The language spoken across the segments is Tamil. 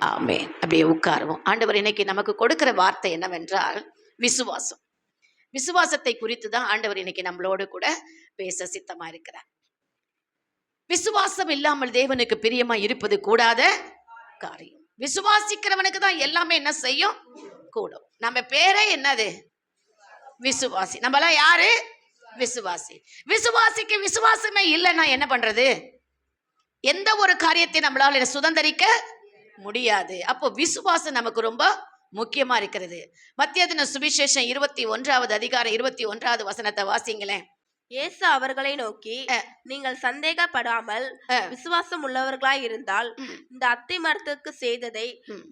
ஆமே அப்படியே உட்காருவோம். ஆண்டவர் இன்னைக்கு நமக்கு கொடுக்கிற வார்த்தை என்னவென்றால் விசுவாசம். விசுவாசத்தை குறித்து தான் ஆண்டவர் இன்னைக்கு நம்மளோடு கூட பேச சித்தமா இருக்கிறார். விசுவாசம் இல்லாமல் தேவனுக்கு பிரியமா இருப்பது கூடாத காரியம். விசுவாசிக்கிறவனுக்கு தான் எல்லாமே என்ன செய்யும்? கூடும். நம்ம பேரே என்னது? விசுவாசி. நம்மளாம் யாரு? விசுவாசி. விசுவாசிக்கு விசுவாசமே இல்லைன்னா என்ன பண்றது? எந்த ஒரு காரியத்தை நம்மளால சுதந்திரிக்க முடியாது. அப்போ விசுவாசம் நமக்கு ரொம்ப முக்கியமா இருக்கிறது. மத்திய தின சுவிசேஷம் இருபத்தி ஒன்றாவது அதிகாரம் இருபத்தி ஒன்றாவது வசனத்தை வாசிங்களேன். இயேசு அவர்களை நோக்கி. நீங்கள் சந்தேகப்படாமல். விசுவாசம் உள்ளவர்களாய் இருந்தால். இந்த அத்தி மரத்துக்கு செய்ததை.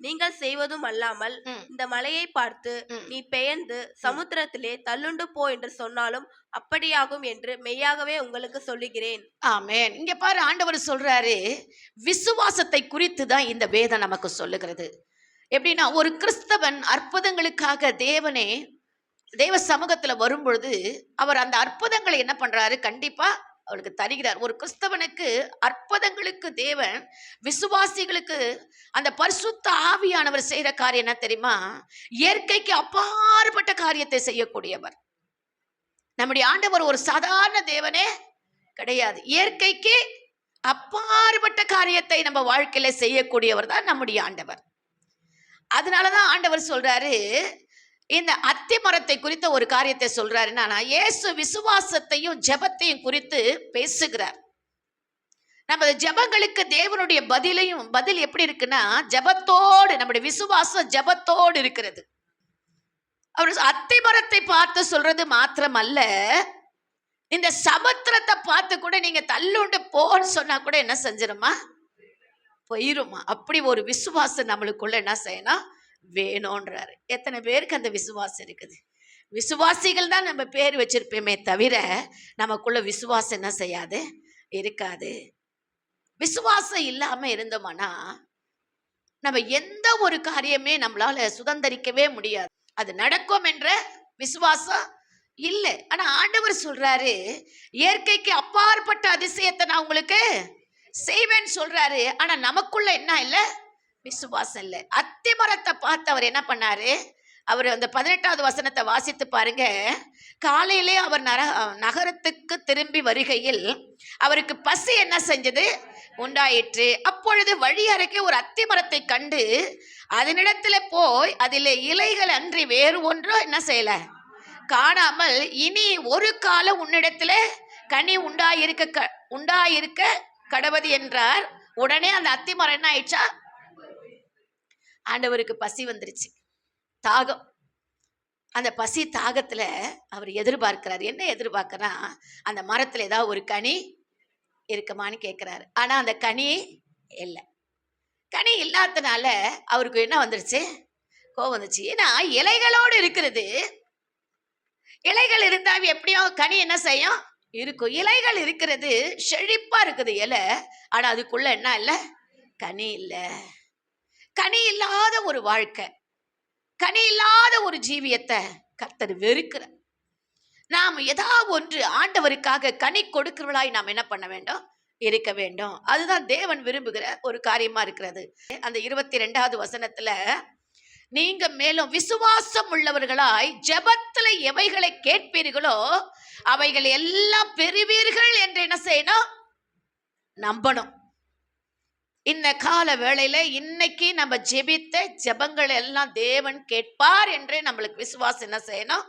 நீங்கள் செய்வதும் அல்லாமல். இந்த மலையை பார்த்து. நீ பெயர்ந்து சமுத்திரத்திலே தள்ளுண்டு போ என்று சொன்னாலும் அப்படியாகும் என்று மெய்யாகவே உங்களுக்கு சொல்லுகிறேன் ஆமென் இங்க பாரு ஆண்டவர் சொல்றாரு விசுவாசத்தை குறித்து தான் இந்த வேதம் நமக்கு சொல்லுகிறது எப்படின்னா ஒரு கிறிஸ்தவன் அற்புதங்களுக்காக தேவனே தேவ சமூகத்தில் வரும்பொழுது அவர் அந்த அற்புதங்களை என்ன பண்ணுறாரு கண்டிப்பாக அவளுக்கு தருகிறார். ஒரு கிறிஸ்தவனுக்கு அற்புதங்களுக்கு தேவன் விசுவாசிகளுக்கு அந்த பரிசுத்த ஆவியானவர் செய்கிற காரியம் என்ன தெரியுமா? இயற்கைக்கு அப்பாற்பட்ட காரியத்தை செய்யக்கூடியவர். நம்முடைய ஆண்டவர் ஒரு சாதாரண தேவனே கிடையாது. இயற்கைக்கு அப்பாற்பட்ட காரியத்தை நம்ம வாழ்க்கையில செய்யக்கூடியவர் தான் நம்முடைய ஆண்டவர். அதனாலதான் ஆண்டவர் சொல்றாரு இந்த அத்தி மரத்தை குறித்த ஒரு காரியத்தை சொல்றாரு என்னன்னா இயேசு விசுவாசத்தையும் ஜெபத்தையும் குறித்து பேசுகிறார். நமது ஜெபங்களுக்கு தேவனுடைய பதிலையும் பதில் எப்படி இருக்குன்னா ஜெபத்தோடு நம்முடைய விசுவாசம் ஜெபத்தோடு இருக்கிறது. அவர் அத்தி மரத்தை பார்த்து சொல்றது மாத்திரமல்ல இந்த சமுத்திரத்தை பார்த்து கூட நீங்க தள்ளுண்டு போன்னு சொன்னா கூட என்ன செஞ்சிருமா? போயிருமா. அப்படி ஒரு விசுவாசம் நம்மளுக்குள்ள என்ன செய்யணும் வேணும்ன்றாரு. எத்தனை பேருக்கு அந்த விசுவாசம் இருக்குது? விசுவாசிகள் தான் நம்ம பேர் வச்சிருப்போமே தவிர நமக்குள்ள விசுவாசம் என்ன செய்யாது? இருக்காது. விசுவாசம் இல்லாம இருந்தோம்னா நம்ம எந்த ஒரு காரியமே நம்மளால சுதந்திரிக்கவே முடியாது. அது நடக்கும் என்ற விசுவாசம் இல்லை. ஆனா ஆண்டவர் சொல்றாரு இயற்கைக்கு அப்பாற்பட்ட அதிசயத்தை நான் உங்களுக்கு செய்வேன்னு சொல்றாரு. ஆனா நமக்குள்ள என்ன இல்லை? விசுவாசம் இல்லை அத்திமரத்தை பார்த்து அவர் என்ன பண்ணாரு? அவர் அந்த பதினெட்டாவது வசனத்தை வாசித்து பாருங்க. காலையிலே அவர் நர நகரத்துக்கு திரும்பி வருகையில் அவருக்கு பசி என்ன செஞ்சது? உண்டாயிற்று. அப்பொழுது வழி அருகே ஒரு அத்தி மரத்தை கண்டு அதனிடத்துல போய் அதில் இலைகள் அன்றி வேறு ஒன்றோ என்ன செய்யல? காணாமல் இனி ஒரு காலம் உன்னிடத்துல கனி உண்டாயிருக்க க- உண்டாயிருக்க கடவது என்றார். உடனே அந்த அத்தி மரம் என்ன ஆயிடுச்சா? ஆண்டவருக்கு பசி வந்துருச்சு. தாகம். அந்த பசி தாகத்தில் அவர் எதிர்பார்க்கிறார். என்ன எதிர்பார்க்கறா? அந்த மரத்தில் ஏதாவது ஒரு கனி இருக்குமான்னு கேட்குறாரு. ஆனால் அந்த கனி இல்லை. கனி இல்லாதனால அவருக்கு என்ன வந்துருச்சு? கோவம் வந்துச்சு ஏன்னா இலைகளோடு இருக்கிறது. இலைகள் இருந்தால் எப்படியோ கனி என்ன செய்யும்? இருக்கும். இலைகள் இருக்கிறது செழிப்பாக இருக்குது இலை. ஆனால் அதுக்குள்ளே என்ன இல்லை? கனி இல்லை. கனி இல்லாத ஒரு வாழ்க்கை கனி இல்லாத ஒரு ஜீவியத்தை கர்த்தர் வெறுக்கிறார். நாம் ஏதாவது ஒன்று ஆண்டவருக்காக கனி கொடுக்கிறவளாய் நாம் என்ன பண்ண வேண்டும்? இருக்க வேண்டும். அதுதான் தேவன் விரும்புகிற ஒரு காரியமா இருக்கிறது. அந்த இருபத்தி ரெண்டாவது வசனத்துல நீங்க மேலும் விசுவாசம் உள்ளவர்களாய் ஜபத்துல எவைகளை கேட்பீர்களோ அவைகள் எல்லாம் பெறுவீர்கள் என்று என்ன செய்யணும்? நம்பணும். இந்த கால வேளையில இன்னைக்கு நம்ம ஜெபித்த ஜெபங்கள் எல்லாம் தேவன் கேட்பார் என்று நம்மளுக்கு விசுவாசம் என்ன செய்யணும்?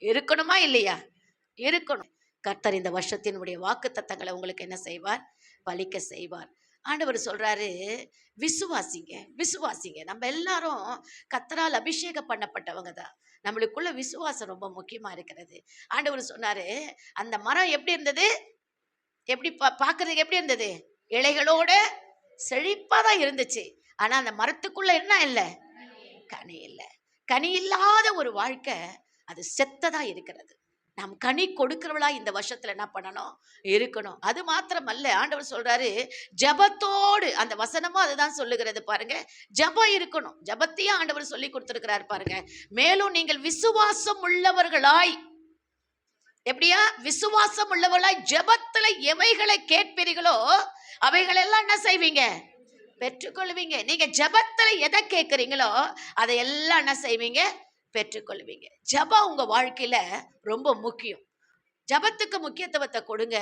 இருக்கணுமா இல்லையா? இருக்கணும். கர்த்தர் இந்த வருஷத்தினுடைய வாக்கு தத்தங்களை உங்களுக்கு என்ன செய்வார்? பலிக்க செய்வார். ஆண்டவர் சொல்றாரு விசுவாசிங்க விசுவாசிங்க. நம்ம எல்லாரும் கத்தரால் அபிஷேகம் பண்ணப்பட்டவங்க தான். நம்மளுக்குள்ள விசுவாசம் ரொம்ப முக்கியமா இருக்கிறது. ஆண்டவர் சொன்னாரு அந்த மரம் எப்படி இருந்தது? எப்படி பா பார்க்கறதுக்கு எப்படி இருந்தது? இலைகளோட செழிப்பாக தான் இருந்துச்சு. ஆனால் அந்த மரத்துக்குள்ளே என்ன இல்லை? கனி இல்லை. கனி இல்லாத ஒரு வாழ்க்கை அது செத்ததாக இருக்கிறது. நாம் கனி கொடுக்கிறவளா இந்த வருஷத்துல என்ன பண்ணணும்? இருக்கணும். அது மாத்திரமல்ல. ஆண்டவர் சொல்றாரு ஜபத்தோடு அந்த வசனமும் அதுதான் சொல்லுகிறது பாருங்க. ஜபம் இருக்கணும். ஜபத்தையும் ஆண்டவர் சொல்லி கொடுத்திருக்கிறார் பாருங்க. மேலும் நீங்கள் விசுவாசம் உள்ளவர்களாய். எப்படியா? விசுவாசம் உள்ளவர்களாய் ஜெபத்துல எவைகளை கேட்பீர்களோ அவைகளெல்லாம் என்ன செய்வீங்க? பெற்றுக்கொள்வீங்க. நீங்க ஜபத்துல எதை கேட்குறீங்களோ அதை எல்லாம் என்ன செய்வீங்க? பெற்றுக்கொள்வீங்க. ஜபம் உங்க வாழ்க்கையில ரொம்ப முக்கியம். ஜெபத்துக்கு முக்கியத்துவத்தை கொடுங்க.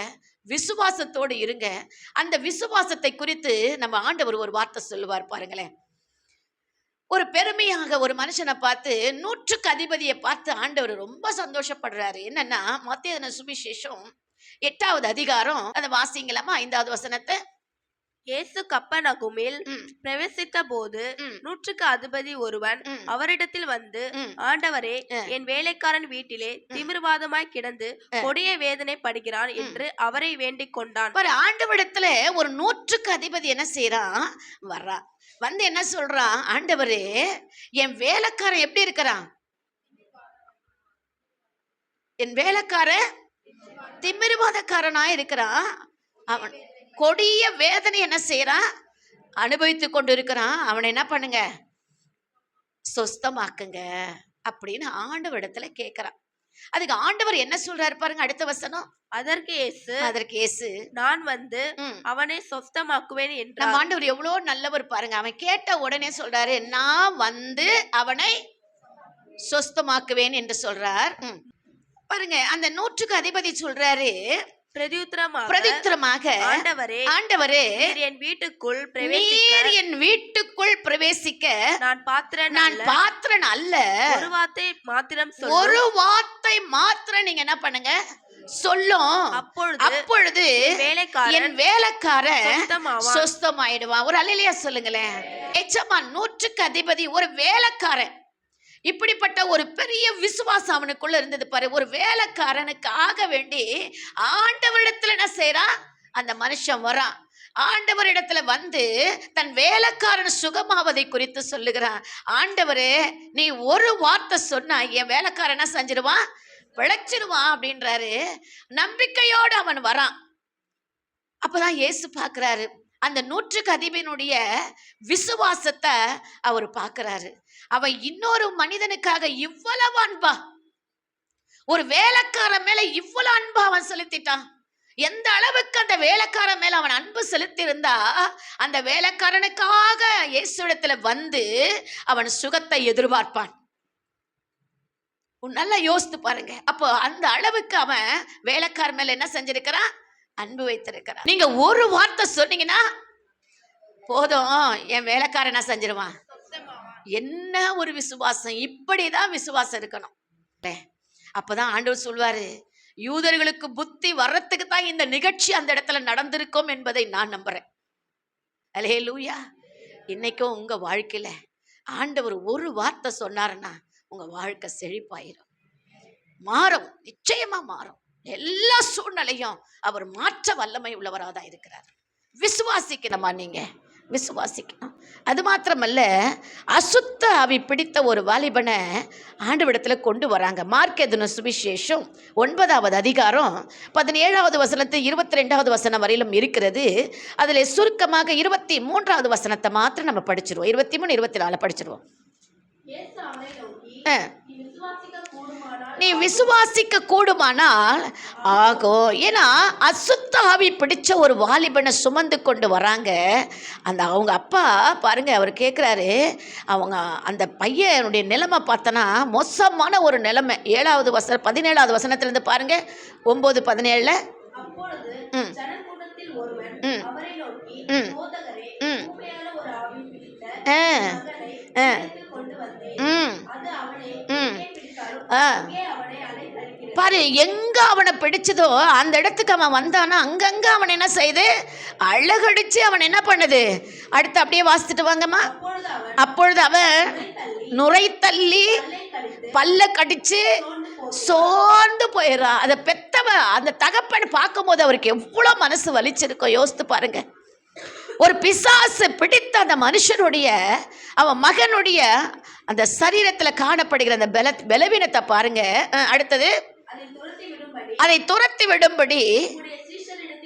விசுவாசத்தோடு இருங்க. அந்த விசுவாசத்தை குறித்து நம்ம ஆண்டவர் ஒரு வார்த்தை சொல்லுவார் பாருங்களேன். ஒரு பெருமையாக ஒரு மனுஷனை பார்த்து நூற்றுக்கு அதிபதியை பார்த்து ஆண்டவர் ரொம்ப சந்தோஷப்படுறாரு. என்னன்னா மத்திய சுவிசேஷம் எட்டாவது அதிகாரம் அதை வாசிங்களாமா ஐந்தாவது வசனத்தை. இயேசு கப்பனகுமில் பிரவேசித்த போது நூற்றுக்கு அதிபதி ஒருவன் அவரிடத்தில் வந்து. ஆண்டவரே. என் வேலைக்காரன் வீட்டிலே திமிர்வாதமாய் கிடந்து. கொடிய வேதனை படுகிறான் என்று அவரை வேண்டிக் கொண்டான். பாரு ஆண்டவரிடத்துல ஒரு நூற்றுக்கு அதிபதி என்ன செய்யறான் வர்றான் வந்து என்ன சொல்றான் ஆண்டவரே என் வேலைக்காரன் எப்படி இருக்கிறான்? என் வேலைக்காரன் திமிர்வாதக்காரனா இருக்கிறான் அவன் கொடிய வேதனை என்ன செய்யறான் அனுபவித்து கொண்டு இருக்கிறான் அவனை என்ன பண்ணுங்க? சொஸ்தமாக்குங்க அப்படின்னு ஆண்டவரிடத்துல கேட்கறான் அதுக்கு ஆண்டவர் என்ன சொல்றாரு பாருங்க அடுத்த வசனம். அதற்கு இயேசு அதற்கு இயேசு நான் வந்து. அவனை சொஸ்தமாக்குவேன் நம்ம என்றார் ஆண்டவர் எவ்வளோ நல்லவர் பாருங்க. அவன் கேட்ட உடனே சொல்றாரு நான் வந்து அவனை சொஸ்தமாக்குவேன் என்று சொல்றார். பாருங்க அந்த நூற்றுக்கு அதிபதி சொல்றாரு பிரதித்திரமாக ஆண்டவரே ஆண்டவரே என் வீட்டுக்குள் பிரவேசிக்க. நீர் என் வீட்டுக்குள் பிரவேசிக்க. நான் பாத்திரன் நான். பாத்திரன் அல்ல. ஒரு வார்த்தை மாத்திரம் ஒரு வார்த்தை மாத்திரம் நீங்க என்ன பண்ணுங்க? சொல்லும். அப்பொழுது அப்பொழுது என் வேலைக்காரன். சொஸ்தமாயிடுவான். ஒரு அலையிலையா சொல்லுங்களேன். எச்சமான் நூற்றுக்கு அதிபதி ஒரு வேலைக்காரன். இப்படிப்பட்ட ஒரு பெரிய விசுவாசம் அவனுக்குள்ள இருந்தது பாரு. ஒரு வேலைக்காரனுக்காக வேண்டி ஆண்டவரிடத்துல என்ன செய்யறான் அந்த மனுஷன் வரான். ஆண்டவரிடத்துல வந்து தன் வேலைக்காரன் சுகமாவதை குறித்து சொல்லுகிறான் ஆண்டவரே நீ ஒரு வார்த்தை சொன்னா என் வேலைக்காரனா செஞ்சிருவான்? விளைச்சிருவான் அப்படின்றாரு. நம்பிக்கையோடு அவன் வரான். அப்பதான் இயேசு பார்க்குறாரு. அந்த நூற்றுக்கு அதிபனுடைய விசுவாசத்தை அவர் பார்க்கறாரு. அவன் இன்னொரு மனிதனுக்காக இவ்வளவு அன்பா ஒரு வேலைக்காரன் மேல இவ்வளவு அன்பா அவன் செலுத்திட்டான். எந்த அளவுக்கு அந்த வேலைக்காரன் மேல அவன் அன்பு செலுத்தியிருந்தா அந்த வேலைக்காரனுக்காக இயேசுடத்துல வந்து அவன் சுகத்தை எதிர்பார்ப்பான். உன் நல்லா யோசித்து பாருங்க. அப்போ அந்த அளவுக்கு அவன் வேலைக்காரன் மேல என்ன செஞ்சிருக்கிறான்? அன்பு வைத்திருக்கிறார். நீங்க ஒரு வார்த்தை சொன்னீங்கன்னா போதும் என் வேலைக்காரன் செஞ்சிருவான்? என்ன ஒரு விசுவாசம்? இப்படிதான் விசுவாசம் இருக்கணும். இல்ல? அப்பதான் ஆண்டவர் சொல்வாரு யூதர்களுக்கு புத்தி வர்றதுக்கு தான் இந்த நிகழ்ச்சி அந்த இடத்துல நடந்திருக்கும் என்பதை நான் நம்புறேன். அலே லூயா இன்னைக்கும் உங்க வாழ்க்கையில ஆண்டவர் ஒரு வார்த்தை சொன்னாருன்னா உங்க வாழ்க்கை செழிப்பாயிரும். மாறும் நிச்சயமா மாறும். எல்லா சூழ்நிலையும் அவர் மாற்ற வல்லமை உள்ளவராக தான் இருக்கிறார். விசுவாசிக்கணுமா நீங்க? விசுவாசிக்கணும். அது மாத்திரமல்ல அசுத்த ஆவி பிடித்த ஒரு வாலிபனை ஆண்டவிடத்தில் கொண்டு வராங்க. மார்க்கெதுன சுவிசேஷம் ஒன்பதாவது அதிகாரம் பதினேழாவது வசனத்து இருபத்தி ரெண்டாவது வசனம் வரையிலும் இருக்கிறது. அதில் சுருக்கமாக இருபத்தி மூன்றாவது வசனத்தை மாத்திரம் நம்ம படிச்சிருவோம். இருபத்தி மூணு இருபத்தி நாலு படிச்சிருவோம். ஆ. நீ விசுவாசிக்க கூடுமானால் ஆகும் ஏன்னா அசுத்த ஆவி பிடிச்ச ஒரு வாலிபனை சுமந்து கொண்டு வராங்க அந்த அவங்க அப்பா பாருங்க அவர் கேட்குறாரு அவங்க அந்த பையனுடைய நிலைமை பார்த்தனா மோசமான ஒரு நிலைமை ஏழாவது வசனம் பதினேழாவது வசனத்திலிருந்து பாருங்க ஒம்பது பதினேழில் ம். ம். ம். ம். ஆ ஆ. ம் ம். ஆ. பாரு எங்க அவனை பிடிச்சதோ அந்த இடத்துக்கு அவன் வந்தானா அங்கங்க அவன் என்ன செய்யுது அழகடிச்சு அவன் என்ன பண்ணுது? அடுத்து அப்படியே வாசித்துட்டு வாங்கம்மா. அப்பொழுது அவன் நுரை தள்ளி பல்ல கடிச்சு சோர்ந்து போயிடுறான் அதை பெத்தவ அந்த தகப்பன் பார்க்கும்போது அவருக்கு எவ்வளோ மனசு வலிச்சிருக்கோ? யோசித்து பாருங்கள் ஒரு பிசாசு பிடித்த அந்த மனுஷனுடைய அவன் மகனுடைய அந்த சரீரத்தில் காணப்படுகிற அந்த பல பலவீனத்தை பாருங்க. அடுத்தது. அதை துரத்தி விடும்படி.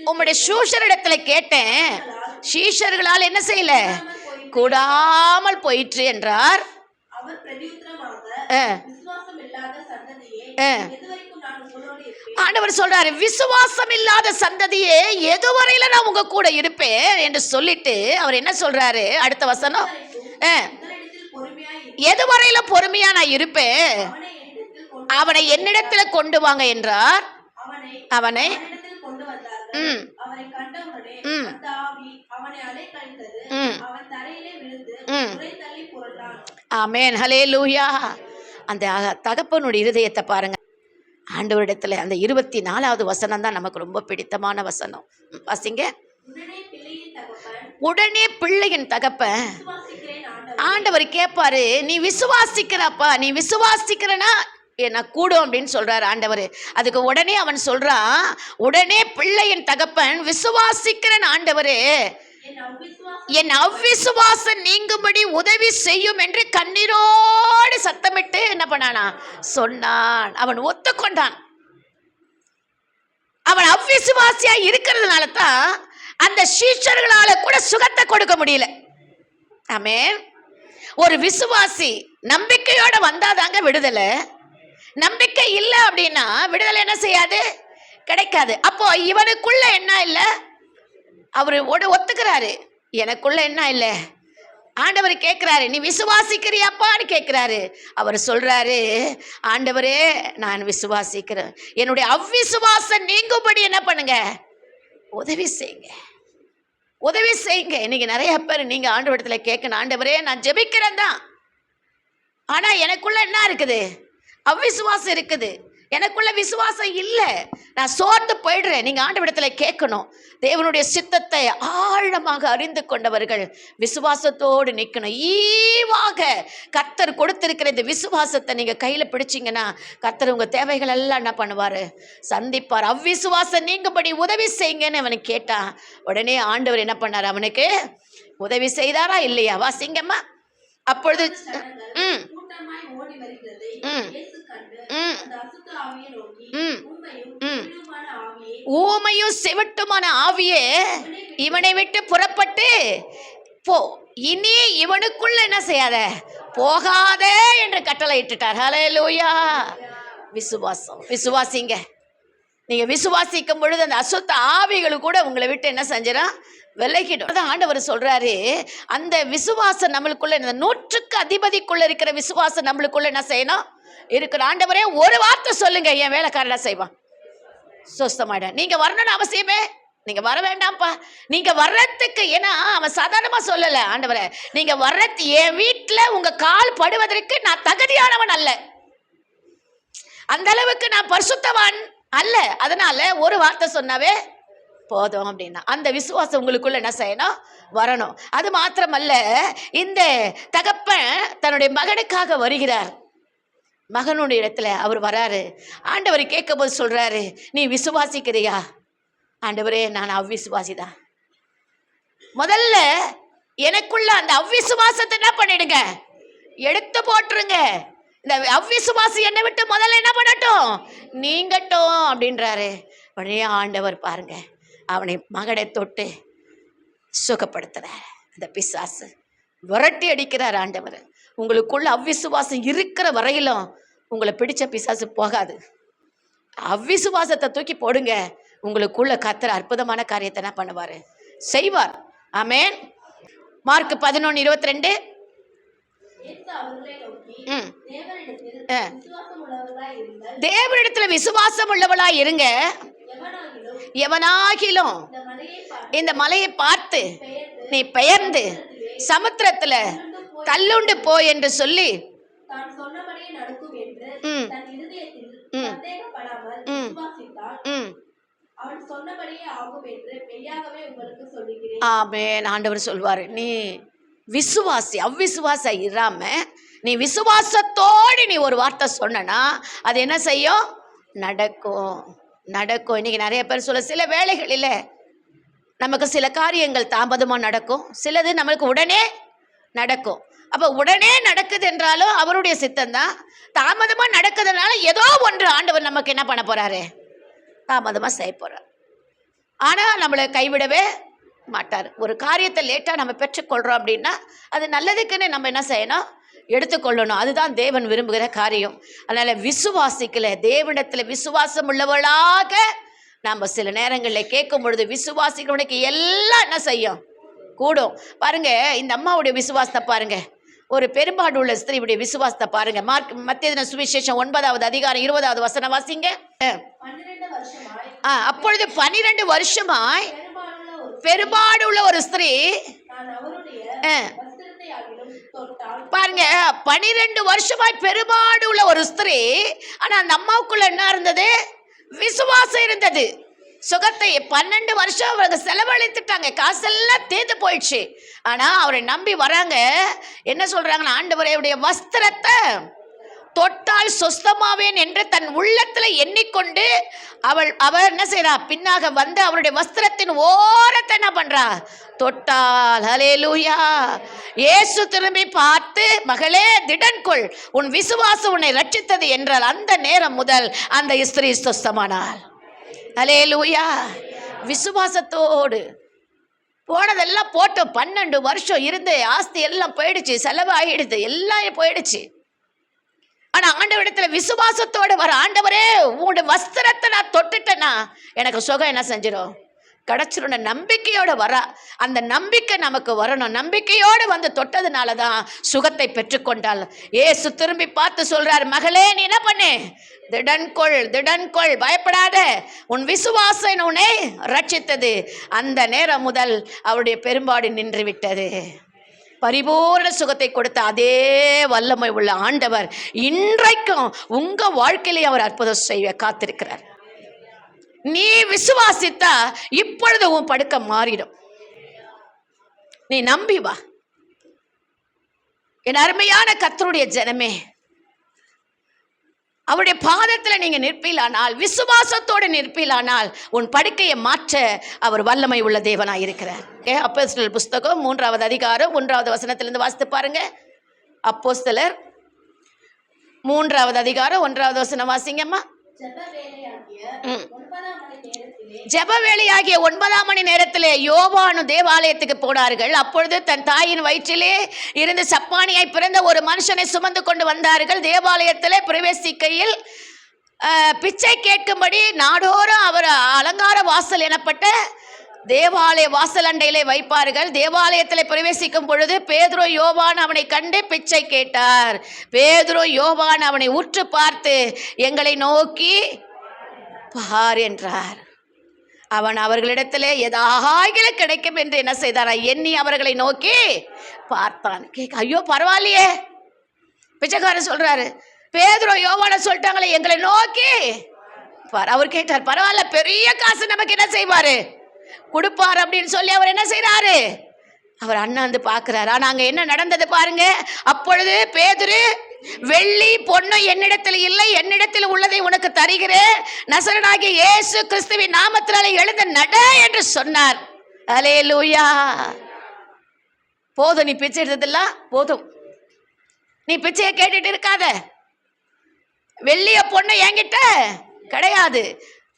உம்முடைய சீஷரிடத்தில் கேட்டேன். சீஷர்களால் என்ன செய்யல? கூடாமல் போயிற்று. என்றார். அவர் பிரதியுத்தரமாக அஹ் விசுவாசம் இல்லாத சந்ததியே ஆண்டவர் சொல்றாரு விசுவாசம் இல்லாத சந்ததியே எதுவரையில நான் உங்க கூட இருப்பேன்? என்று சொல்லிட்டு அவர் என்ன சொல்றாரு? அடுத்த வசனம். எதுவரையில பொறுமையா நான் இருப்பேன்? அவனை என்னிடத்தில் கொண்டு வாங்க என்றார். அவனை ம். ம். ம். ம். ஆமேன். ஹலே லூயா அந்த தகப்பனுடைய இருதயத்தை பாருங்க. ஆண்டவரிடத்துல அந்த இருபத்தி நாலாவது வசனம் தான் நமக்கு ரொம்ப பிடித்தமான வசனம். வாசிங்க. உடனே பிள்ளையின் தகப்பன் ஆண்டவர் ஆண்டவர் கேட்பாரு நீ விசுவாசிக்கிறப்பா நீ விசுவாசிக்கிறனா? என்ன கூடும் அப்படின்னு சொல்றாரு ஆண்டவர். அதுக்கு உடனே அவன் சொல்றான் உடனே பிள்ளையின் தகப்பன் விசுவாசிக்கிறன் ஆண்டவரே. என் அவ்விசுவாசம் நீங்கும்படி உதவி செய்யும் என்று கண்ணீரோடு சத்தமிட்டு என்ன பண்ணானா? சொன்னான். அவன் ஒத்துக்கொண்டான். அவன் அவ்விசுவாசியா இருக்கிறதுனால தான் அந்த சீஷர்களால கூட சுகத்தை கொடுக்க முடியல. ஆமே ஒரு விசுவாசி நம்பிக்கையோட வந்தாதாங்க விடுதலை. நம்பிக்கை இல்லை அப்படின்னா விடுதலை என்ன செய்யாது? கிடைக்காது. அப்போ இவனுக்குள்ள என்ன இல்லை? அவர் ஒத்துக்கிறாரு. எனக்குள்ள என்ன இல்லை? ஆண்டவர் கேட்குறாரு நீ விசுவாசிக்கிறியாப்பான்னு கேட்குறாரு அவர் சொல்கிறாரு ஆண்டவரே நான் விசுவாசிக்கிறேன். என்னுடைய அவ்விசுவாசம் நீங்கும்படி என்ன பண்ணுங்க? உதவி செய்யுங்க. உதவி செய்யுங்க. இன்னைக்கு நிறைய பேர் நீங்க ஆண்டவரத்துல கேட்கணும் ஆண்டவரே நான் ஜெபிக்கிறேன் தான். ஆனால் எனக்குள்ள என்ன இருக்குது? அவ்விசுவாசம் இருக்குது. எனக்குள்ள விசுவாசம் இல்லை. நான் சோர்ந்து போயிடுறேன். நீங்கள் ஆண்டவிடத்தில் கேட்கணும். தேவனுடைய சித்தத்தை ஆழமாக அறிந்து கொண்டவர்கள் விசுவாசத்தோடு நிற்கணும் ஈவாக கர்த்தர் கொடுத்திருக்கிற இந்த விசுவாசத்தை நீங்கள் கையில் பிடிச்சிங்கன்னா கர்த்தர் உங்கள் தேவைகள் எல்லாம் என்ன பண்ணுவார்? சந்திப்பார். அவ்விசுவாசம் நீங்கபடி உதவி செய்யுங்கன்னு அவனை கேட்டான் உடனே ஆண்டவர் என்ன பண்ணார்? அவனுக்கு உதவி செய்தாரா இல்லையா? வாசிங்கம்மா அப்பொழுது ம். கூட்டமாய் ஓடி வருகிறதை ம். இயேசு கண்டு அந்த அசுத்த ஆவியை நோக்கி ம். உண்மையும் ம். விழுமான ஆவியை ஊமையும் சிவட்டுமான ஆவியே இவனை விட்டு புறப்பட்டு போ. இனி இவனுக்குள்ள என்ன செய்யாத? போகாதே என்று கட்டளை இட்டுட்டார் ஹalleluya விசுவாசம். விசுவாசிங்க. நீங்க விசுவாசிக்கும் பொழுது அந்த அசுத்த ஆவிகள் கூட உங்களை விட்டு என்ன செஞ்சிடும் விலகிடும். அதான் ஆண்டவர் சொல்றாரு அந்த விசுவாசம் நம்மளுக்குள்ள இந்த நூற்றுக்கு அதிபதிக்குள்ள இருக்கிற விசுவாசம் நம்மளுக்குள்ள என்ன செய்யணும்? இருக்கிற ஆண்டவரே ஒரு வார்த்தை சொல்லுங்க என் வேலைக்காரனா செய்வான்? சுஸ்தமாயிட நீங்க வரணும்னு அவசியமே நீங்க வர வேண்டாம்ப்பா. நீங்க வர்றதுக்கு ஏன்னா அவன் சாதாரணமா சொல்லல ஆண்டவரே. நீங்க வர்றது என் வீட்டுல உங்க கால் படுவதற்கு நான் தகுதியானவன் அல்ல. அந்த அளவுக்கு நான் பரிசுத்தவான் அல்ல. அதனால ஒரு வார்த்தை சொன்னாவே போதும் அப்படின்னா அந்த விசுவாசம் உங்களுக்குள்ள என்ன செய்யணும்? வரணும். அது மாத்திரமல்ல இந்த தகப்பன் தன்னுடைய மகனுக்காக வருகிறார். மகனுடைய இடத்துல அவர் வராரு. ஆண்டவர் கேட்கும்போது சொல்றாரு நீ விசுவாசிக்கிறியா? ஆண்டவரே நான் அவ்விசுவாசி தான் முதல்ல எனக்குள்ள அந்த அவ்விசுவாசத்தை என்ன பண்ணிடுங்க? எடுத்து போட்டுருங்க. இந்த அவ்விசுவாசி என்னை விட்டு முதல்ல என்ன பண்ணட்டும்? நீங்கட்டும் அப்படின்றாரு. உடனே ஆண்டவர் பாருங்க அவனை மகனை தொட்டு சுகப்படுத்துகிறார் அந்த பிசாசு விரட்டி அடிக்கிறார் ஆண்டவர். உங்களுக்குள்ள அவ்விசுவாசம் இருக்கிற வரையிலும் உங்களை பிடிச்ச பிசாசு போகாது. அவ்விசுவாசத்தை தூக்கி போடுங்க. உங்களுக்குள்ள கத்துற அற்புதமான காரியத்தை என்ன பண்ணுவார்? செய்வார். ஆமேன். மார்க் பதினொன்று இருபத்தி ரெண்டு இயேசு அவர்களை நோக்கி ம் தேவனிடத்தில். விசுவாசம் உள்ளவர்களாய் இருங்கள். தேவனிடத்துல விசுவாசம் உள்ளவளா இருங்க. எவனாகிலும் இந்த மலையை பார்த்து நீ பெயர்ந்து சமுத்திரத்துல தள்ளுண்டு போ என்று சொல்லி தான் சொன்னபடியே நடக்கும் என்று ம். தன் இருதயத்தில் ம். சந்தேகப்படாமல் ம். விசுவாசித்தால் ம். அவன் சொன்னபடியே ஆகும் என்று மெய்யாகவே உங்களுக்கு சொல்லுகிறேன். ஆமென். ஆண்டவர் சொல்வாரு. நீ விசுவாசி அவ்விசுவாச இராமல் நீ விசுவாசத்தோடு நீ ஒரு வார்த்தை சொன்னனா அது என்ன செய்யும்? நடக்கும். நடக்கும். இன்றைக்கி நிறைய பேர் சொல்ல சில வேலைகளில் நமக்கு சில காரியங்கள் தாமதமாக நடக்கும். சிலது நம்மளுக்கு உடனே நடக்கும். அப்போ உடனே நடக்குது என்றாலும் அவருடைய சித்தம்தான் தாமதமாக நடக்குதுனால ஏதோ ஒன்று ஆண்டவர் நமக்கு என்ன பண்ண போகிறாரு தாமதமாக செய்ய போகிறார் ஆனால் நம்மளை கைவிடவே மாட்டார். ஒரு காரியத்தை லேட்டாக நம்ம பெற்றுக்கொள்கிறோம் அப்படின்னா அது நல்லதுக்குன்னு நம்ம என்ன செய்யணும்? எடுத்துக்கொள்ளணும். அதுதான் தேவன் விரும்புகிற காரியம். அதனால விசுவாசிக்கல. தேவனிடத்துல விசுவாசம் உள்ளவளாக நாம் சில நேரங்களில் கேட்கும் பொழுது விசுவாசிக்கிறவனுக்கு எல்லாம் என்ன செய்யும்? கூடும். பாருங்க இந்த அம்மாவுடைய விசுவாசத்தை பாருங்க. ஒரு பெரும்பாடு உள்ள ஸ்திரீவுடைய விசுவாசத்தை பாருங்க. மார்க் மத்திய சுவிசேஷம் ஒன்பதாவது அதிகாரம் இருபதாவது வசனம் வாசிங்க. அப்பொழுது பனிரெண்டு வருஷமாய் பெரும்பாடு உள்ள ஒரு ஸ்திரீ பாருங்க பனிரெண்டு வருஷமாய் பெரும்பாடு உள்ள ஒரு ஸ்திரீ ஆனா அந்த அம்மாவுக்குள்ள என்ன இருந்தது? விசுவாசம் இருந்தது. சுகத்தை பன்னெண்டு வருஷம் அவங்க செலவழித்துட்டாங்க. காசெல்லாம் தேர்ந்து போயிடுச்சு. ஆனா அவரை நம்பி வராங்க. என்ன சொல்றாங்கன்னா ஆண்டவரையுடைய வஸ்திரத்தை தொட்டால் சொஸ்தமாவேன் என்று தன் உள்ளத்தில் எண்ணிக்கொண்டு அவள் அவர் என்ன செய்கிறா பின்னாக வந்து அவருடைய வஸ்திரத்தின் ஓரத்தை என்ன பண்ணுறா தொட்டால். ஹலேலூயா இயேசு திரும்பி பார்த்து மகளே திடன்கொள். உன் விசுவாசம் உன்னை ரட்சித்தது என்றால் அந்த நேரம் முதல் அந்த ஸ்திரீ சொஸ்தமானாள். ஹலேலூயா விசுவாசத்தோடு போனதெல்லாம் போட்டோம் பன்னெண்டு வருஷம் இருந்து ஆஸ்தி எல்லாம் போயிடுச்சு செலவாயிடுது எல்லாம் போயிடுச்சு. ஆனா ஆண்டவரிடத்துல விசுவாசத்தோட வர ஆண்டவரே உங்களுடைய வஸ்திரத்தை நான் தொட்டுட்டேன்னா எனக்கு சுகம் என்ன செஞ்சிடும் கிடைச்சிரும். நம்பிக்கையோட வர அந்த நம்பிக்கை நமக்கு வரணும். நம்பிக்கையோடு வந்து தொட்டதுனால தான் சுகத்தை பெற்றுக்கொண்டாள் ஏசு திரும்பி பார்த்து சொல்றார் மகளே நீ என்ன பண்ணு? திடன்கொள் திடன்கொள் பயப்படாத. உன் விசுவாசம் உன்னை ரட்சித்தது. அந்த நேரம் முதல் அவருடைய பெரும்பாடு நின்று விட்டது பரிபூர்ண சுகத்தை கொடுத்த அதே வல்லமை உள்ள ஆண்டவர் இன்றைக்கும் உங்க வாழ்க்கையிலே அவர் அற்புதம் செய்ய காத்திருக்கிறார். நீ விசுவாசித்தா இப்பொழுது உன் படுக்க மாறிடும். நீ நம்பி வா. என் அருமையான கத்தருடைய ஜனமே அவருடைய பாதத்தில் நீங்கள் நிற்பீலானால் விசுவாசத்தோடு நிற்பீலானால் உன் படுக்கையை மாற்ற அவர் வல்லமை உள்ள தேவனாக இருக்கிறார். அப்போஸ்தலர் புஸ்தகம் மூன்றாவது அதிகாரம் ஒன்றாவது வசனத்திலிருந்து வாசித்து பாருங்க. அப்போஸ்தலர் மூன்றாவது அதிகாரம் ஒன்றாவது வசனம் வாசிங்கம்மா ஜெப வேலையாகிய. ஒன்பதாம் மணி நேரத்திலே யோவானு தேவாலயத்துக்கு போனார்கள் அப்பொழுது தன் தாயின் வயிற்றிலே இருந்து சப்பானியாய் பிறந்த ஒரு மனுஷனை சுமந்து கொண்டு வந்தார்கள் தேவாலயத்திலே பிரவேசிக்கையில் பிச்சை கேட்கும்படி நாடோறும் அவர் அலங்கார வாசல் எனப்பட்ட தேவாலய வாசலண்டையிலே வைப்பார்கள். தேவாலயத்தில் பிரவேசிக்கும் பொழுது பேதுரு யோவான் அவனை கண்டு பிச்சை கேட்டார். பேதுரு யோவான் அவனை உற்று பார்த்து எங்களை நோக்கி பார் என்றார். அவன் அவர்களிடத்திலே எதாகிலும் கிடைக்கும் என்று என்ன செய்தாரா? எண்ணி அவர்களை நோக்கி பார்த்தான். கேட்க ஐயோ பரவாயில்லையே. பிச்சைக்காரன் சொல்றாரு பேதுரு யோவான சொல்லிட்டாங்களே எங்களை நோக்கி பார். அவர் கேட்டார் பரவாயில்ல பெரிய காசு நமக்கு என்ன செய்வாரு? கொடுப்பார் அப்படின்னு சொல்லி அவர் என்ன செய்கிறாரு அவர் அண்ணாந்து பார்க்குறாரு. ஆனா அங்க என்ன நடந்தது பாருங்க. அப்பொழுது பேதுரு வெள்ளி பொண்ணு என்னிடத்தில் இல்லை. என்னிடத்தில் உள்ளதை உனக்கு தருகிறேன். நசரனாகிய இயேசு கிறிஸ்துவின் நாமத்தினால எழுந்த நட என்று சொன்னார். அலேலூயா போதும் நீ பிச்சை எடுத்ததெல்லாம் போதும். நீ பிச்சையை கேட்டுட்டு இருக்காத. வெள்ளிய பொண்ணு என்கிட்ட கிடையாது.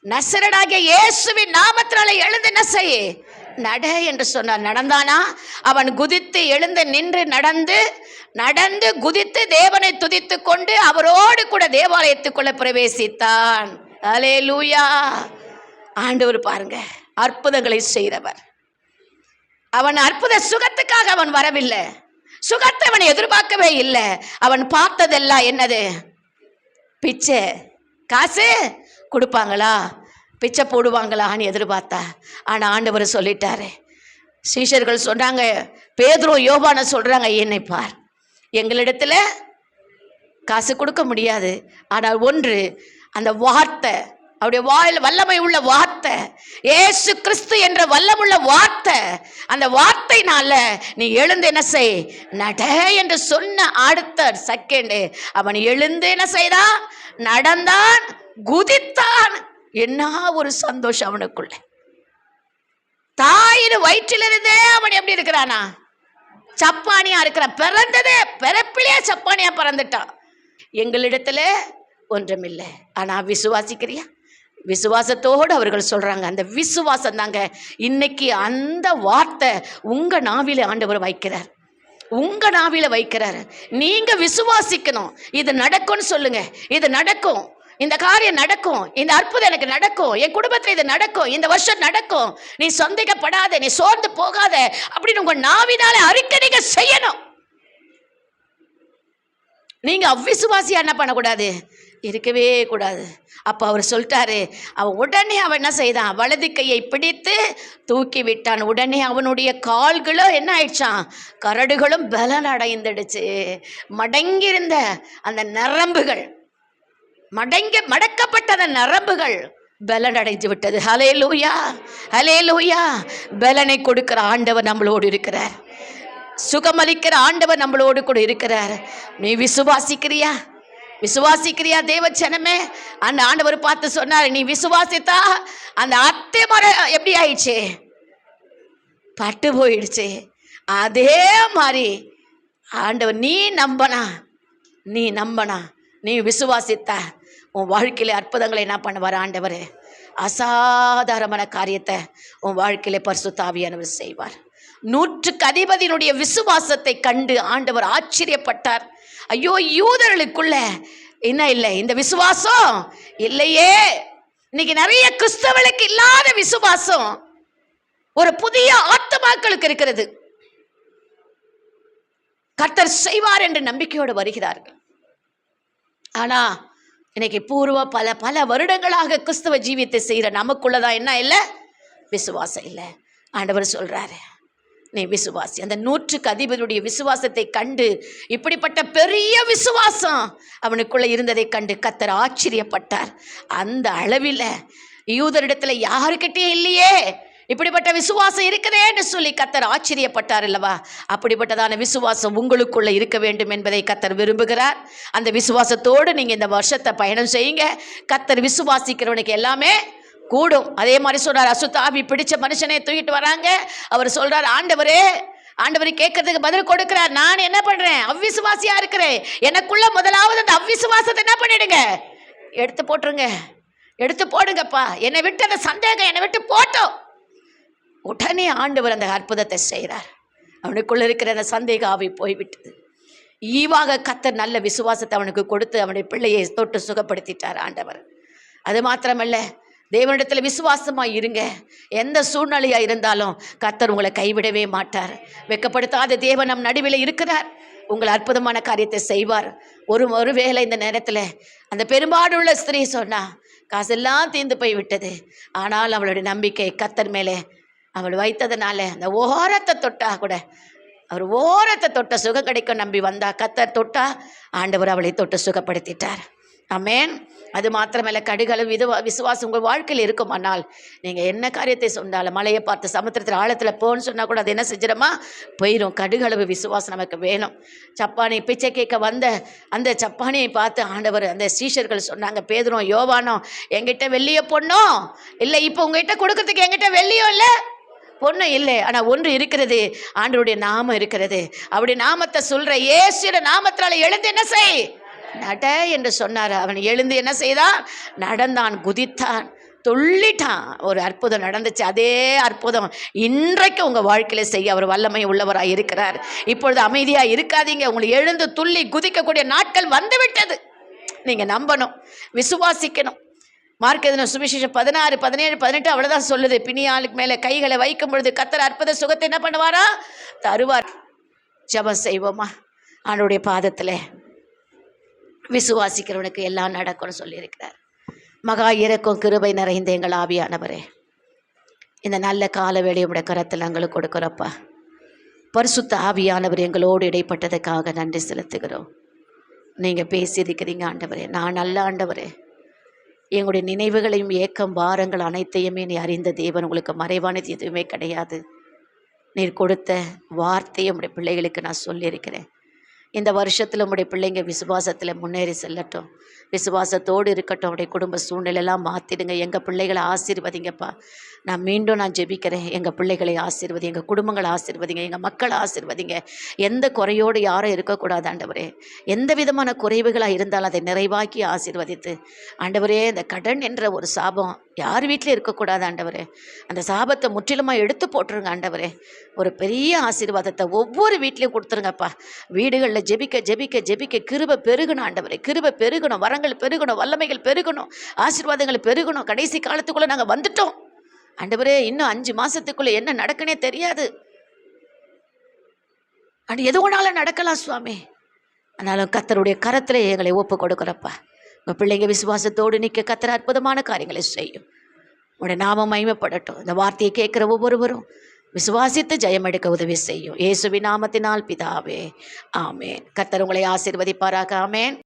நசரடாகிய இயேசுவின் நாமத்தினால எழுந்து என்ன செய்ய நட என்று சொன்னார். நடந்தானா? அவன் குதித்து எழுந்து நின்று நடந்து நடந்து குதித்து தேவனை துதித்து கொண்டு அவரோடு கூட தேவாலயத்துக்குள்ள பிரவேசித்தான். அலே லூயா ஆண்டவர் பாருங்க அற்புதங்களை செய்தவர். அவன் அற்புத சுகத்துக்காக அவன் வரவில்லை. சுகத்தை அவன் எதிர்பார்க்கவே இல்லை. அவன் பார்த்ததெல்லாம் என்னது? பிச்சை. காசு? கொடுப்பாங்களா? பிச்சை போடுவாங்களான்னு எதிர்பார்த்தா. ஆனால் ஆண்டவர் சொல்லிட்டாரு. சீஷர்கள் சொன்னாங்க பேதுரும் யோபான சொல்கிறாங்க என்னை பார். எங்களிடத்துல காசு கொடுக்க முடியாது. ஆனால் ஒன்று அந்த வார்த்தை அவருடைய வாயில் வல்லமை உள்ள வார்த்தை ஏசு கிறிஸ்து என்ற வல்லமுள்ள வார்த்தை அந்த வார்த்தைனால நீ எழுந்து என்ன செய்? நட என்று சொன்ன அடுத்த செகண்டு அவன் எழுந்து என்ன செய்தான்? நடந்தான் குதித்தான். என்ன ஒரு சந்தோஷம் அவனுக்குள்ள. தாயின் வயிற்றிலிருந்தே அவன் எப்படி இருக்கிறானா? சப்பானியா இருக்கிறான். பிறந்ததே பிறப்பிலே சப்பானியா பிறந்துட்டான். எங்களிடத்துல ஒன்றுமில்லை. ஆனா விசுவாசிக்கிறியா? விசுவாசத்தோடு அவர்கள் சொல்கிறாங்க அந்த விசுவாசம் தாங்க இன்னைக்கு அந்த வார்த்தை உங்கள் நாவில ஆண்டவர் வைக்கிறார். உங்கள் நாவில வைக்கிறாரு. நீங்கள் விசுவாசிக்கணும். இது நடக்கும்னு சொல்லுங்க. இது நடக்கும். இந்த காரியம் நடக்கும். இந்த அற்புதம் எனக்கு நடக்கும். என் குடும்பத்தில் இது நடக்கும். இந்த வருஷம் நடக்கும். நீ சந்தேகப்படாத நீ சோர்ந்து போகாத அப்படின்னு உங்கள் நாவினால அறிக்கை நீங்கள் செய்யணும். நீங்க அவ்விசுவாசியா என்ன பண்ணக்கூடாது? இருக்கவே கூடாது. அப்போ அவர் சொல்லிட்டாரு அவன் உடனே அவன் என்ன செய்தான்? வலது கையை பிடித்து தூக்கி விட்டான். உடனே அவனுடைய கால்களும் என்ன ஆயிடுச்சான் கரடுகளும் பலன் அடைந்துடுச்சு. மடங்கியிருந்த அந்த நரம்புகள் மடங்க மடக்கப்பட்ட அந்த நரம்புகள் பலன் அடைஞ்சு விட்டது. ஹலே லூயா ஹலே லூயா பலனை கொடுக்கிற ஆண்டவர் நம்மளோடு இருக்கிறார். சுகமளிக்கிற ஆண்டவர் நம்மளோடு கூட இருக்கிறார். நீ விசுவாசிக்கிறியா? விசுவாசிக்கிறியா தேவச்சனமே அந்த ஆண்டவர் பார்த்து சொன்னார் நீ விசுவாசித்தா அந்த அத்தை மரம் எப்படி ஆயிடுச்சு? பட்டு போயிடுச்சு. அதே மாதிரி ஆண்டவர் நீ நம்பனா நீ நம்பனா நீ விசுவாசித்த உன் வாழ்க்கையில அற்புதங்களை என்ன பண்ணுவார் ஆண்டவர். அசாதாரணமான காரியத்தை உன் வாழ்க்கையில பரிசுத்தாவியானவர் செய்வார். நூற்றுக்கு அதிபதியினுடைய விசுவாசத்தை கண்டு ஆண்டவர் ஆச்சரியப்பட்டார். ஐயோ யூதர்களுக்குள்ள என்ன இல்லை? இந்த விசுவாசம் இல்லையே. இன்னைக்கு நிறைய கிறிஸ்தவர்களுக்கு இல்லாத விசுவாசம். ஒரு புதிய ஆத்மாக்களுக்கு இருக்கிறது. கர்த்தர் செய்வார் என்று நம்பிக்கையோடு வருகிறார்கள். ஆனா இன்னைக்கு பூர்வ பல பல வருடங்களாக கிறிஸ்தவ ஜீவியத்தை செய்கிற நமக்குள்ளதான் என்ன இல்லை? விசுவாசம் இல்லை. ஆண்டவர் சொல்றாரு நீ விசுவாசி. அந்த நூற்றுக்கு அதிபதியுடைய விசுவாசத்தை கண்டு இப்படிப்பட்ட பெரிய விசுவாசம் அவனுக்குள்ளே இருந்ததை கண்டு கத்தர் ஆச்சரியப்பட்டார். அந்த அளவில் யூதரிடத்தில் யாருக்கிட்டே இல்லையே. இப்படிப்பட்ட விசுவாசம் இருக்குதேன்னு சொல்லி கத்தர் ஆச்சரியப்பட்டார் அல்லவா? அப்படிப்பட்டதான விசுவாசம் உங்களுக்குள்ளே இருக்க வேண்டும் என்பதை கத்தர் விரும்புகிறார். அந்த விசுவாசத்தோடு நீங்கள் இந்த வருஷத்தை பயணம் செய்யுங்க. கத்தர் விசுவாசிக்கிறவனுக்கு எல்லாமே கூடும். அதே மாதிரி சொல்கிறார் அசுத்தாவி பிடிச்ச மனுஷனை தூக்கிட்டு வராங்க. அவர் சொல்கிறார் ஆண்டவரே ஆண்டவர் கேட்கறதுக்கு பதில் கொடுக்கிறார். நான் என்ன பண்ணுறேன் அவ்விசுவாசியாக இருக்கிறேன். எனக்குள்ள முதலாவது அந்த அவ்விசுவாசத்தை என்ன பண்ணிடுங்க? எடுத்து போட்டுருங்க. எடுத்து போடுங்கப்பா. என்னை விட்டு அந்த சந்தேகம் என்னை விட்டு போட்டோம். உடனே ஆண்டவர் அந்த அற்புதத்தை செய்கிறார் அவனுக்குள்ளே இருக்கிற அந்த சந்தேக ஆவி போய்விட்டது. ஈவாக கத்தர் நல்ல விசுவாசத்தை அவனுக்கு கொடுத்து அவனுடைய பிள்ளையை தொட்டு சுகப்படுத்திட்டார் ஆண்டவர். அது மாத்திரமல்ல தேவனிடத்தில் விசுவாசமாக இருங்க. எந்த சூழ்நிலையாக இருந்தாலும் கத்தர் உங்களை கைவிடவே மாட்டார். வெக்கப்படுத்தாத தேவன் நம் நடுவில் இருக்கிறார். உங்களை அற்புதமான காரியத்தை செய்வார். ஒரு ஒரு வேளை இந்த நேரத்தில் அந்த பெரும்பாடுள்ள ஸ்திரீ சொன்னா காசெல்லாம் தீர்ந்து போய் விட்டது. ஆனால் அவளுடைய நம்பிக்கை கத்தர் மேலே அவள் வைத்ததுனால அந்த ஓரத்தை தொட்டா கூட அவர் ஓரத்தை தொட்ட சுகம் கிடைக்கும் நம்பி வந்தா கத்தர் தொட்டா ஆண்டவர் அவளை தொட்டு சுகப்படுத்திட்டார். அமேன் அது மாத்திரமல்ல கடுகளவு இதுவா விசுவாசம் உங்கள் வாழ்க்கையில் இருக்குமானால் நீங்கள் என்ன காரியத்தை சொன்னாலும் மலையை பார்த்து சமுத்திரத்தில் ஆழத்தில் போன்னு சொன்னால் கூட அது என்ன செஞ்சிடமா? போயிடும் கடுகளவு விசுவாசம் நமக்கு வேணும். சப்பானி பிச்சை கேட்க வந்த அந்த சப்பானியை பார்த்து ஆண்டவர் அந்த சீஷர்கள் சொன்னாங்க பேதுரும் யோவானோ எங்கிட்ட வெள்ளிய பொண்ணோ இல்லை இப்போ உங்ககிட்ட கொடுக்கறதுக்கு எங்கிட்ட வெள்ளியோ இல்லை? பொண்ணு இல்லை. ஆனால் ஒன்று இருக்கிறது ஆண்டவருடைய நாமம் இருக்கிறது. அப்படி நாமத்தை சொல்கிற ஏசியோட நாமத்தினால எழுந்து என்ன செய்? நட என்று சொன்னார். அவன் எழுந்து என்ன செய்தான்? நடந்தான் குதித்தான் துள்ளிட்டான். ஒரு அற்புதம் நடந்துச்சு. அதே அற்புதம் இன்றைக்கு உங்கள் வாழ்க்கையில் செய்ய அவர் வல்லமை உள்ளவராக இருக்கிறார். இப்பொழுது அமைதியாக இருக்காதீங்க. உங்களை எழுந்து துள்ளி குதிக்கக்கூடிய நாட்கள் வந்துவிட்டது. நீங்கள் நம்பணும் விசுவாசிக்கணும். மார்க்கெதின சுவிசேஷம் பதினாறு பதினேழு பதினெட்டு அவ்வளோதான் சொல்லுது. பிணியாளுக்கு மேலே கைகளை வைக்கும் பொழுது கத்தர் அற்புத சுகத்தை என்ன பண்ணுவாரா? தருவார். ஜபம் செய்வோமா? ஆண்டோடைய பாதத்தில். விசுவாசிக்கிறவனுக்கு எல்லாம் நடக்கும்னு சொல்லியிருக்கிறார். மகா இறக்கும் கிருபை நிறைந்த எங்கள் ஆவியானவரே. இந்த நல்ல கால உடைய கரத்தில் எங்களுக்கு கொடுக்குறப்பா பரிசுத்த ஆவியானவர் எங்களோடு இடைப்பட்டதுக்காக நன்றி செலுத்துகிறோம். நீங்கள் பேசியிருக்கிறீங்க ஆண்டவரே. நான் நல்ல ஆண்டவரே. எங்களுடைய நினைவுகளையும் ஏக்கம் பாரங்கள் அனைத்தையுமே நீ அறிந்த தேவன். உங்களுக்கு மறைவானது எதுவுமே கிடையாது. நீர் கொடுத்த வார்த்தையை உடைய பிள்ளைகளுக்கு நான் சொல்லியிருக்கிறேன். இந்த வருஷத்தில் உங்களுடைய பிள்ளைங்க விசுவாசத்தில் முன்னேறி செல்லட்டும். விசுவாசத்தோடு இருக்கட்டும் அவருடைய குடும்ப சூழ்நிலையெல்லாம் மாற்றிடுங்க எங்கள் பிள்ளைகளை ஆசீர்வதிங்கப்பா. நான் மீண்டும் நான் ஜெபிக்கிறேன். எங்கள் பிள்ளைகளை ஆசீர்வதி எங்கள் குடும்பங்களை ஆசீர்வதிங்க எங்கள் மக்களை ஆசீர்வதிங்க. எந்த குறையோடு யாரும் இருக்கக்கூடாது ஆண்டவரே. எந்த விதமான குறைவுகளாக இருந்தாலும் அதை நிறைவாக்கி ஆசீர்வதித்து. ஆண்டவரே இந்த கடன் என்ற ஒரு சாபம் யார் வீட்டிலையும் இருக்கக்கூடாது ஆண்டவரே. அந்த சாபத்தை முற்றிலுமாக எடுத்து போட்டுருங்க ஆண்டவரே. ஒரு பெரிய ஆசீர்வாதத்தை ஒவ்வொரு வீட்லேயும் கொடுத்துருங்கப்பா. வீடுகளில் ஜெபிக்க ஜெபிக்க ஜெபிக்க கிருப பெருகணும் ஆண்டவரே. கிருப பெருகணும் வரங்கள் பெருகணும் வல்லமைகள் பெருகணும் ஆசீர்வாதங்கள் பெருகணும். கடைசி காலத்துக்குள்ளே நாங்கள் வந்துட்டோம். ஆண்டவரே இன்னும் அஞ்சு மாசத்துக்குள்ள என்ன நடக்குனே தெரியாது. அது எது ஒன்றாலும் நடக்கலாம் சுவாமி. ஆனாலும் கத்தருடைய கரத்தில் எங்களை ஒப்பு கொடுக்குறப்பா. உங்கள் பிள்ளைங்க விசுவாசத்தோடு நிற்க கத்தர் அற்புதமான காரியங்களை செய்யும். உடைய நாமம் மகிமைப்படட்டும். இந்த வார்த்தையை கேட்குற ஒவ்வொருவரும் விசுவாசித்து ஜெயம் எடுக்க உதவி செய்யும். இயேசுவி நாமத்தினால் பிதாவே. ஆமேன். கத்தர் உங்களை ஆசீர்வதிப்பாராக. ஆமேன்.